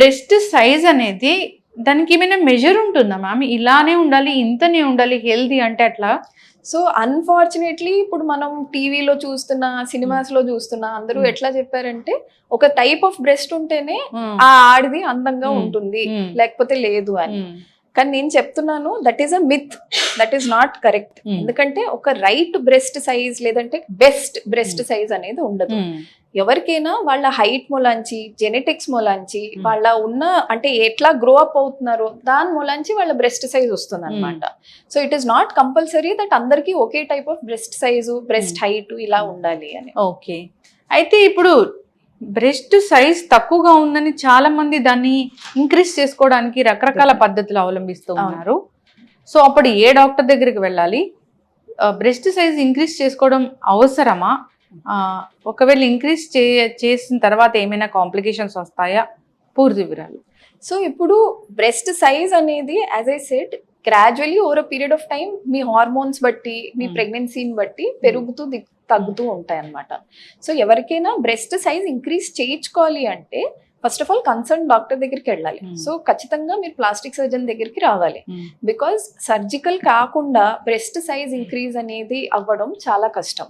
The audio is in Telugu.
బ్రెస్ట్ సైజ్ అనేది దానికి ఏమైనా మెజర్ ఉంటుందా మ్యామ్ ఇలానే ఉండాలి ఇంతనే ఉండాలి హెల్దీ అంటే అట్లా? సో అన్ఫార్చునేట్లీ ఇప్పుడు మనం టీవీలో చూస్తున్న సినిమాస్లో చూస్తున్న అందరూ Hmm. ఎట్లా చెప్పారంటే ఒక టైప్ ఆఫ్ బ్రెస్ట్ ఉంటేనే ఉమ్, ఆ ఆడిది అందంగా Hmm. ఉంటుంది. లేకపోతే లేదు అని. కానీ నేను చెప్తున్నాను that is a myth that is not correct ఎందుకంటే ఒక రైట్ బ్రెస్ట్ సైజ్ లేదంటే బెస్ట్ బ్రెస్ట్ Hmm. సైజ్ అనేది ఉండదు. ఉమ్, ఎవరికైనా వాళ్ళ హైట్ మూలాంచి జెనెటిక్స్ మూలాంచి Hmm. వాళ్ళ ఉన్న అంటే ఎట్లా గ్రో అప్ అవుతున్నారో దాని మూలాంచి వాళ్ళ బ్రెస్ట్ సైజ్ వస్తుంది అనమాట so it is not compulsory that అందరికీ ఒకే type of breast size breast Hmm. Height ఇలా ఉండాలి అని. ఓకే అయితే ఇప్పుడు బ్రెస్ట్ సైజ్ తక్కువగా ఉందని చాలా మంది దాన్ని ఇంక్రీజ్ చేసుకోవడానికి రకరకాల పద్ధతులు అవలంబిస్తూ. ఉన్నారు. సో అప్పుడు ఏ డాక్టర్ దగ్గరికి వెళ్ళాలి? బ్రెస్ట్ సైజ్ ఇంక్రీజ్ చేసుకోవడం అవసరమా? ఒకవేళ ఇంక్రీజ్ చే చేసిన తర్వాత ఏమైనా కాంప్లికేషన్స్ వస్తాయా? పూర్తి వివరాలు. సో ఇప్పుడు బ్రెస్ట్ సైజ్ అనేది as I said gradually over period of time me hormones బట్టి మీ Hmm. ప్రెగ్నెన్సీని బట్టి పెరుగుతూ దిగ్- తగ్గుతూ ఉంటాయి అన్నమాట సో ఎవరికైనా బ్రెస్ట్ సైజ్ ఇంక్రీజ్ చేయించుకోవాలి అంటే first of all concern doctor దగ్గరికి వెళ్ళాలి. Hmm. సో ఖచ్చితంగా మీరు ప్లాస్టిక్ సర్జన్ దగ్గరికి రావాలి. బికాస్ సర్జికల్ కాకుండా బ్రెస్ట్ సైజ్ ఇంక్రీజ్ అనేది అవ్వడం చాలా కష్టం.